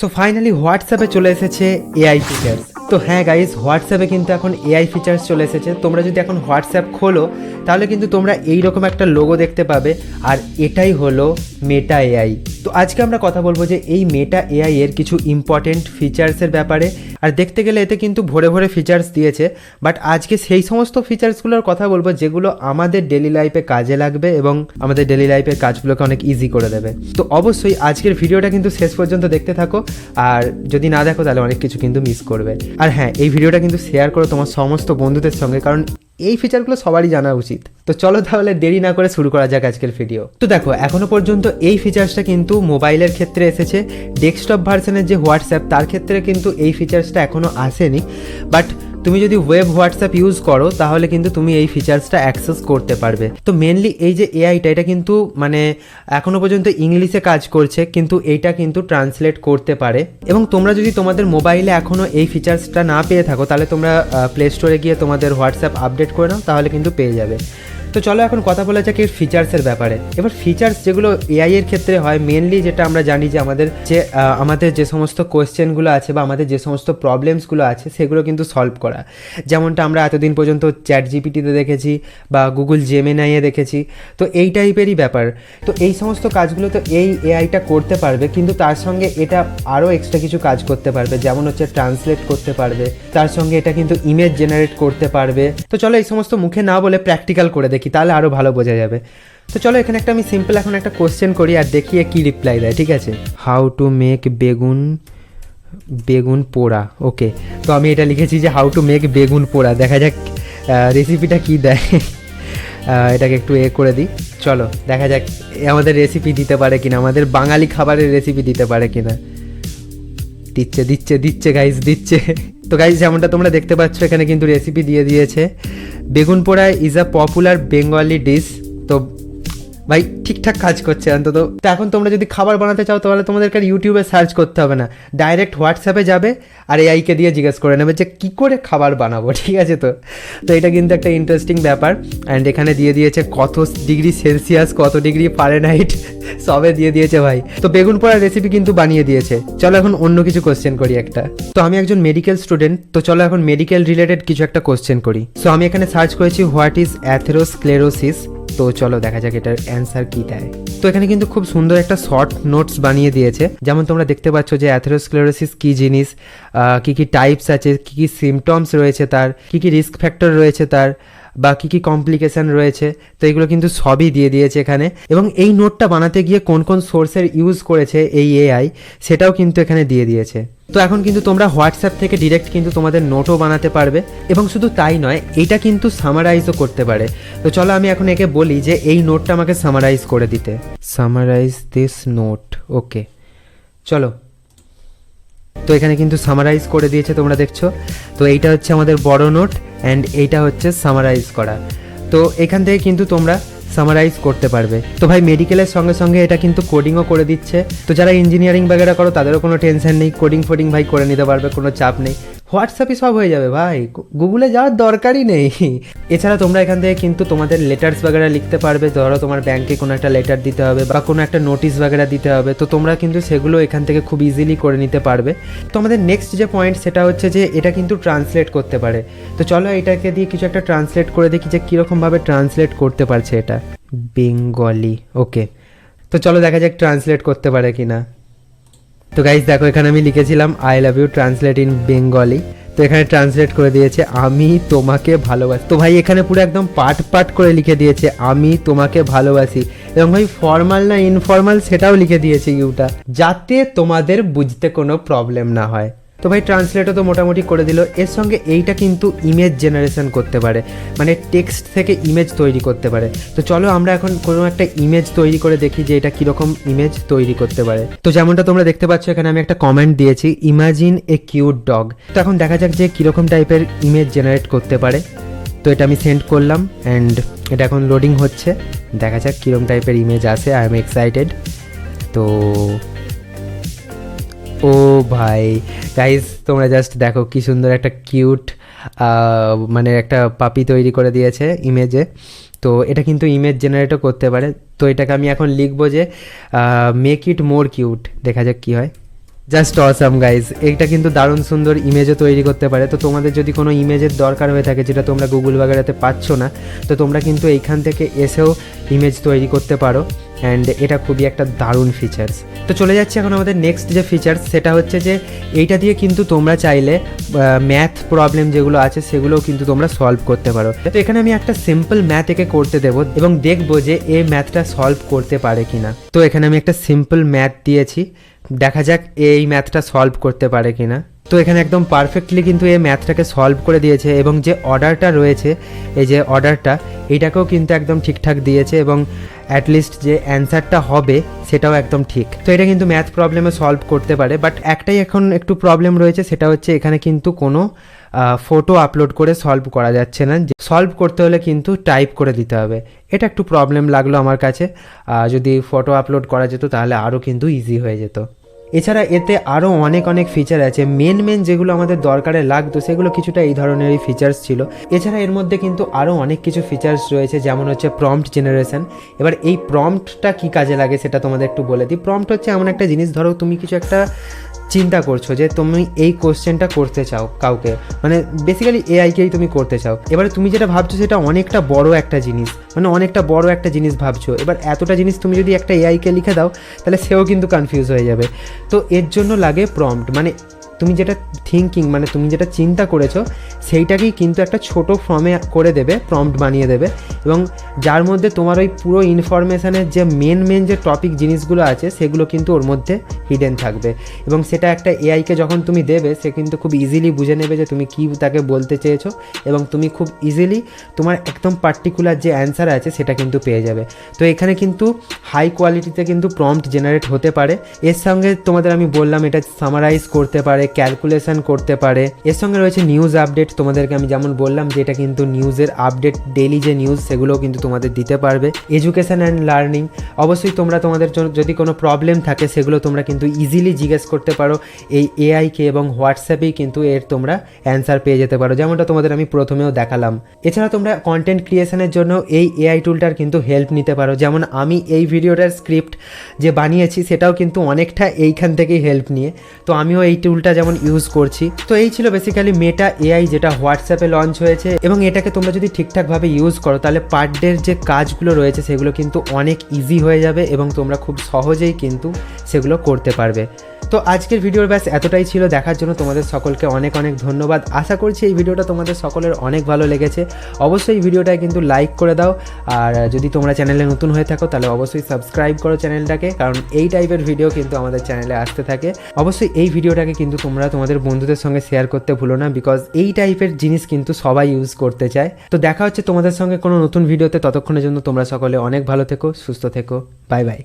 So finally হোয়াটসঅ্যাপে চলে এসেছে এআই ফিচার্স তো হ্যাঁ গাইজ হোয়াটসঅ্যাপে কিন্তু এখন এআই ফিচার্স চলে এসেছে। তোমরা যদি এখন হোয়াটসঅ্যাপ খোলো, তাহলে কিন্তু তোমরা এই রকম একটা লোগো দেখতে পাবে। আর এটাই হলো মেটা এআই তো আজকে আমরা কথা বলব যে এই মেটা এআই এর কিছু ইম্পর্টেন্ট ফিচার্সের ব্যাপারে। আর দেখতে গেলে এতে কিন্তু ভরে ভরে ফিচার্স দিয়েছে বাট আজকে সেই সমস্ত ফিচার্সগুলোর কথা বলব যেগুলো আমাদের ডেলি লাইফে কাজে লাগবে এবং আমাদের ডেলি লাইফের কাজগুলোকে অনেক ইজি করে দেবে। তো অবশ্যই আজকের ভিডিওটা কিন্তু শেষ পর্যন্ত দেখতে থাকো, আর যদি না দেখো তাহলে অনেক কিছু কিন্তু মিস করবে। আর হ্যাঁ এই ভিডিওটা কিন্তু শেয়ার করো তোমার সমস্ত বন্ধুদের সঙ্গে, কারণ এই ফিচারগুলো সবারই জানা উচিত। তো চলো তাহলে দেরি না করে শুরু করা যাক আজকের ভিডিও তো দেখো, এখনও পর্যন্ত এই ফিচার্সটা কিন্তু মোবাইলের ক্ষেত্রে এসেছে। ডেস্কটপ ভার্সনের যে হোয়াটসঅ্যাপ তার ক্ষেত্রে কিন্তু এই ফিচার্সটা এখনও আসেনি। বাট তুমি যদি ওয়েব হোয়াটসঅ্যাপ ইউজ করো, তাহলে কিন্তু তুমি এই ফিচার্সটা অ্যাক্সেস করতে পারবে। তো মেনলি এই যে এআইটা এটা কিন্তু মানে এখনও পর্যন্ত ইংলিশে কাজ করছে, কিন্তু এইটা কিন্তু ট্রান্সলেট করতে পারে। এবং তোমরা যদি তোমাদের মোবাইলে এখনও এই ফিচার্সটা না পেয়ে থাকো, তাহলে তোমরা প্লে স্টোরে গিয়ে তোমাদের হোয়াটসঅ্যাপ আপডেট করে নাও, তাহলে কিন্তু পেয়ে যাবে। তো চলো এখন কথা বলা যাক এর ফিচার্সের ব্যাপারে। এবার ফিচার্স যেগুলো এআই এর ক্ষেত্রে হয় মেনলি যেটা আমরা জানি যে আমাদের যে আমাদের যে সমস্ত কোয়েশ্চেনগুলো আছে বা আমাদের যে সমস্ত প্রবলেমসগুলো আছে, সেগুলো কিন্তু সলভ করা। যেমনটা আমরা এতদিন পর্যন্ত চ্যাট জিপিটিতে দেখেছি বা গুগল জেমেনাইয়ে দেখেছি। তো এই টাইপেরই ব্যাপার। তো এই সমস্ত কাজগুলো তো এই এআইটা করতে পারবে, কিন্তু তার সঙ্গে এটা আরও এক্সট্রা কিছু কাজ করতে পারবে। যেমন হচ্ছে ট্রান্সলেট করতে পারবে, তার সঙ্গে এটা কিন্তু ইমেজ জেনারেট করতে পারবে। তো চলো এই সমস্ত মুখে না বলে প্র্যাকটিক্যাল করে দেখি। তাহলে আরও ভালো বোঝা যাবে। তো চলো, এখানে একটা আমি সিম্পল এখন একটা কোশ্চেন করি আর দেখি এ কী রিপ্লাই দেয়, ঠিক আছে? হাউ টু মেক বেগুন বেগুন পোড়া ওকে তো আমি এটা লিখেছি যে হাউ টু মেক বেগুন পোড়া, দেখা যাক রেসিপিটা কী দেয়। এটাকে একটু এ করে দিই। চলো, দেখা যাক আমাদের রেসিপি দিতে পারে কিনা, আমাদের বাঙালি খাবারের রেসিপি দিতে পারে কিনা। দিচ্ছে দিচ্ছে দিচ্ছে গাইজ দিচ্ছে। তো গাইজ যেমনটা তোমরা দেখতে পাচ্ছ, এখানে কিন্তু রেসিপি দিয়ে দিয়েছে। Begun pora is a popular Bengali dish তো ভাই, ঠিকঠাক কাজ করছে অন্তত। তো এখন তোমরা যদি খাবার বানাতে চাও, তাহলে তোমাদেরকে আর ইউটিউবে সার্চ করতে হবে না। ডাইরেক্ট হোয়াটসঅ্যাপে যাবে, আর এআইকে দিয়ে জিজ্ঞেস করে নেবে যে, কী করে খাবার বানাবো? ঠিক আছে তো? তো এটা কিন্তু একটা ইন্টারেস্টিং ব্যাপার। অ্যান্ড এখানে দিয়ে দিয়েছে কত ডিগ্রি সেলসিয়াস কত ডিগ্রি ফারেনহাইট সবে দিয়ে দিয়েছে ভাই। তো বেগুন পোড়ার রেসিপি কিন্তু বানিয়ে দিয়েছে। চলো এখন অন্য কিছু কোশ্চেন করি একটা। তো আমি একজন মেডিকেল স্টুডেন্ট তো চলো এখন মেডিকেল রিলেটেড কিছু একটা কোশ্চেন করি। সো আমি এখানে সার্চ করেছি হোয়াট ইজ অ্যাথেরোস্ক্লেরোসিস তো চলো দেখা যাক এটার অ্যান্সার কি দেয়। তো এখানে কিন্তু খুব সুন্দর একটা শর্ট নোটস বানিয়ে দিয়েছে। যেমন তোমরা দেখতে পাচ্ছ যে অ্যাথেরোস্ক্লেরোসিস কি জিনিস কি কী টাইপস আছে, কী কী সিমটমস রয়েছে তার, কী কী রিস্ক ফ্যাক্টর রয়েছে তার বা কী কী কমপ্লিকেশন রয়েছে, তো এগুলো কিন্তু সবই দিয়ে দিয়েছে এখানে। এবং এই নোটটা বানাতে গিয়ে কোন কোন সোর্সের ইউজ করেছে এই এআই সেটাও কিন্তু এখানে দিয়ে দিয়েছে। তো এখন কিন্তু তোমরা হোয়াটসঅ্যাপ থেকে ডিরেক্ট কিন্তু তোমাদের নোটও বানাতে পারবে, এবং শুধু তাই নয়, এটা কিন্তু সামারাইজও করতে পারে। তো চলো আমি এখন একে বলি যে এই নোটটা আমাকে সামারাইজ করে দিতে। সামারাইজ দিস নোট ওকে চলো। তো এখানে কিন্তু সামারাইজ করে দিয়েছে তোমরা দেখছ। তো এইটা হচ্ছে আমাদের বড় নোট অ্যান্ড এইটা হচ্ছে সামারাইজ করা। তো এখান থেকে কিন্তু তোমরা সামারাইজ করতে পারবে। তো ভাই মেডিকেলের সঙ্গে সঙ্গে এটা কিন্তু কোডিংও করে দিচ্ছে। তো যারা ইঞ্জিনিয়ারিং বাগেরা করো, তাদেরও কোনো টেনশন নেই। কোডিং ফোডিং ভাই করে নিতে পারবে, কোনো চাপ নেই। হোয়াটসঅ্যাপে সব হয়ে যাবে, ভাই। গুগলে যাওয়ার দরকারই নেই। এছাড়া তোমরা এখান থেকে কিন্তু তোমাদের লেটার্স বাগেরা লিখতে পারবে। ধরো তোমার ব্যাংকে কোনো একটা লেটার দিতে হবে বা কোনো একটা নোটিশ বাগেরা দিতে হবে। তো তোমরা কিন্তু সেগুলো এখান থেকে খুব ইজিলি করে নিতে পারবে। তো আমাদের নেক্সট যে পয়েন্ট সেটা হচ্ছে যে এটা কিন্তু ট্রান্সলেট করতে পারে। তো চলো এটাকে দিয়ে কিছু একটা ট্রান্সলেট করে দেখি যে কীরকমভাবে ট্রান্সলেট করতে পারছে এটা। বেঙ্গলি ওকে তো চলো দেখা যাক ট্রান্সলেট করতে পারে কি না তো গাইজ দেখো, এখানে আমি লিখেছিলাম I love you translate in Bengali তো এখানে ট্রান্সলেট করে দিয়েছে, আমি তোমাকে ভালোবাসি। তো ভাই, এখানে পুরো একদম পাট পাট করে লিখে দিয়েছে, আমি তোমাকে ভালোবাসি। এবং ভাই ফর্মাল না ইনফর্মাল সেটাও লিখে দিয়েছে ইউটা, যাতে তোমাদের বুঝতে কোনো প্রবলেম না হয়। তো ভাই ট্রান্সলেটও তো মোটামুটি করে দিল। এর সঙ্গে এইটা কিন্তু ইমেজ জেনারেশন করতে পারে। মানে টেক্সট থেকে ইমেজ তৈরি করতে পারে। তো চলো আমরা এখন কোনো একটা ইমেজ তৈরি করে দেখি যে এটা কীরকম ইমেজ তৈরি করতে পারে। তো যেমনটা তোমরা দেখতে পাচ্ছ, এখানে আমি একটা কমেন্ট দিয়েছি ইমাজিন এ কিউট ডগ তো এখন দেখা যাক যে কীরকম টাইপের ইমেজ জেনারেট করতে পারে। তো এটা আমি সেন্ড করলাম অ্যান্ড এটা এখন লোডিং হচ্ছে। দেখা যাক কীরকম টাইপের ইমেজ আসে। আই এম এক্সাইটেড তো ও ভাই গাইজ তোমরা জাস্ট দেখো কি সুন্দর একটা কিউট মানে একটা পাপি তৈরি করে দিয়েছে ইমেজে তো এটা কিন্তু ইমেজ জেনারেটও করতে পারে। তো এটাকে আমি এখন লিখব যে মেক ইট মোর কিউট দেখা যাক কী হয়। জাস্ট অসাম গাইজ এইটা কিন্তু দারুণ সুন্দর ইমেজও তৈরি করতে পারে। তো তোমাদের যদি কোনো ইমেজের দরকার হয়ে থাকে, যেটা তোমরা গুগল বাগেরাতে পাচ্ছ না, তো তোমরা কিন্তু এইখান থেকে এসেও ইমেজ তৈরি করতে পারো। অ্যান্ড এটা খুবই একটা দারুণ ফিচার্স তো চলে যাচ্ছে এখন আমাদের নেক্সট যে ফিচার্স সেটা হচ্ছে যে এইটা দিয়ে কিন্তু তোমরা চাইলে ম্যাথ প্রবলেম যেগুলো আছে সেগুলোও কিন্তু তোমরা সলভ করতে পারো। তো এখানে আমি একটা সিম্পল ম্যাথ একে করতে দেবো এবং দেখব যে এই ম্যাথটা সলভ করতে পারে কিনা। তো এখানে আমি একটা সিম্পল ম্যাথ দিয়েছি। দেখা যাক এই ম্যাথটা সলভ করতে পারে কিনা। তো এখানে একদম পারফেক্টলি কিন্তু এই ম্যাথটাকে সলভ করে দিয়েছে এবং যে অর্ডারটা রয়েছে, এই যে অর্ডারটা এটাকেও কিন্তু একদম ঠিকঠাক দিয়েছে এবং অ্যাটলিস্ট যে অ্যান্সারটা হবে, সেটাও একদম ঠিক। তো এটা কিন্তু ম্যাথ প্রবলেমে সলভ করতে পারে বাট একটাই এখন একটু প্রবলেম রয়েছে, সেটা হচ্ছে এখানে কিন্তু কোনো ফটো আপলোড করে সলভ করা যাচ্ছে না। যে সলভ করতে হলে কিন্তু টাইপ করে দিতে হবে। এটা একটু প্রবলেম লাগল আমার কাছে। যদি ফটো আপলোড করা যেত তাহলে আরও কিন্তু ইজি হয়ে যেত। এছাড়া এতে আরও অনেক অনেক ফিচার আছে। মেন মেন যেগুলো আমাদের দরকারে লাগতো, সেগুলো কিছুটা এই ধরনেরই ফিচার্স ছিল। এছাড়া এর মধ্যে কিন্তু আরও অনেক কিছু ফিচার্স রয়েছে, যেমন হচ্ছে প্রম্পট জেনারেশন এবার এই প্রম্পটটা কি কাজে লাগে সেটা তোমাদের একটু বলে দিই। প্রম্পট হচ্ছে এমন একটা জিনিস, ধরো তুমি কিছু একটা চিন্তা করছ যে তুমি এই কোশ্চেনটা করতে চাও কাউকে। মানে বেসিক্যালি এআইকেই তুমি করতে চাও। এবারে তুমি যেটা ভাবছ সেটা অনেকটা বড় একটা জিনিস। মানে অনেকটা বড় একটা জিনিস ভাবছ। এবার এতটা জিনিস তুমি যদি একটা এআইকে লিখে দাও, তাহলে সেও কিন্তু কনফিউজ হয়ে যাবে। তো এর জন্য লাগে প্রম্পট মানে তুমি যেটা থিঙ্কিং মানে তুমি যেটা চিন্তা করেছ, সেইটাকেই কিন্তু একটা ছোট ফর্মে করে দেবে প্রম্পট বানিয়ে দেবে। এবং যার মধ্যে তোমার ওই পুরো ইনফরমেশানের যে মেন মেন যে টপিক জিনিসগুলো আছে, সেগুলো কিন্তু ওর মধ্যে হিডেন থাকবে। এবং সেটা একটা এআইকে যখন তুমি দেবে, সে কিন্তু খুব ইজিলি বুঝে নেবে যে তুমি কী তাকে বলতে চেয়েছো। এবং তুমি খুব ইজিলি তোমার একদম পার্টিকুলার যে অ্যান্সার আছে, সেটা কিন্তু পেয়ে যাবে। তো এখানে কিন্তু হাই কোয়ালিটিতে কিন্তু প্রম্পট জেনারেট হতে পারে। এর সঙ্গে তোমাদের আমি বললাম, এটা সামারাইজ করতে পারে ক্যালকুলেশন করতে পারে। এর সঙ্গে রয়েছে নিউজ আপডেট তোমাদেরকে আমি যেমন বললাম যে এটা কিন্তু নিউজের আপডেট ডেলি যে নিউজ সেগুলোও কিন্তু তোমাদের দিতে পারবে। এডুকেশন অ্যান্ড লার্নিং অবশ্যই তোমরা তোমাদের যদি কোনো প্রবলেম থাকে, সেগুলো তোমরা কিন্তু ইজিলি জিজ্ঞেস করতে পারো। এই এআইকে এবং হোয়াটসঅ্যাপেই কিন্তু এর তোমরা অ্যান্সার পেয়ে যেতে পারো, যেমনটা তোমাদের আমি প্রথমেও দেখালাম। এছাড়া তোমরা কন্টেন্ট ক্রিয়েশনের জন্য এই এআই টুলটার কিন্তু হেল্প নিতে পারো। যেমন আমি এই ভিডিওটার স্ক্রিপ্ট যে বানিয়েছি, সেটাও কিন্তু অনেকটা এইখান থেকেই হেল্প নিয়ে। তো আমিও এই টুলটা যেমন ইউজ করছি। তো এই ছিল বেসিক্যালি মেটা এআই যেটা হোয়াটসঅ্যাপে লঞ্চ হয়েছে এবং এটাকে তোমরা যদি ঠিকঠাকভাবে ইউজ করো, তাহলে পার ডের যে কাজগুলো রয়েছে, সেগুলো কিন্তু অনেক ইজি হয়ে যাবে এবং তোমরা খুব সহজেই কিন্তু সেগুলো করতে পারবে। তো আজকের ভিডিওর ব্যাস এতটাই ছিল। দেখার জন্য তোমাদের সকলকে অনেক অনেক ধন্যবাদ। আশা করছি এই ভিডিওটা তোমাদের সকলের অনেক ভালো লেগেছে। অবশ্যই এই ভিডিওটায় কিন্তু লাইক করে দাও। আর যদি তোমরা চ্যানেলে নতুন হয়ে থাকো, তাহলে অবশ্যই সাবস্ক্রাইব করো চ্যানেলটাকে। কারণ এই টাইপের ভিডিও কিন্তু আমাদের চ্যানেলে আসতে থাকে। অবশ্যই এই ভিডিওটাকে কিন্তু তোমরা তোমাদের বন্ধুদের সঙ্গে শেয়ার করতে ভুলো না বিকজ এই টাইপের জিনিস কিন্তু সবাই ইউজ করতে চায়। তো দেখা হচ্ছে তোমাদের সঙ্গে কোনো নতুন ভিডিওতে ততক্ষণের জন্য তোমরা সকলে অনেক ভালো থেকো, সুস্থ থেকো। Bye bye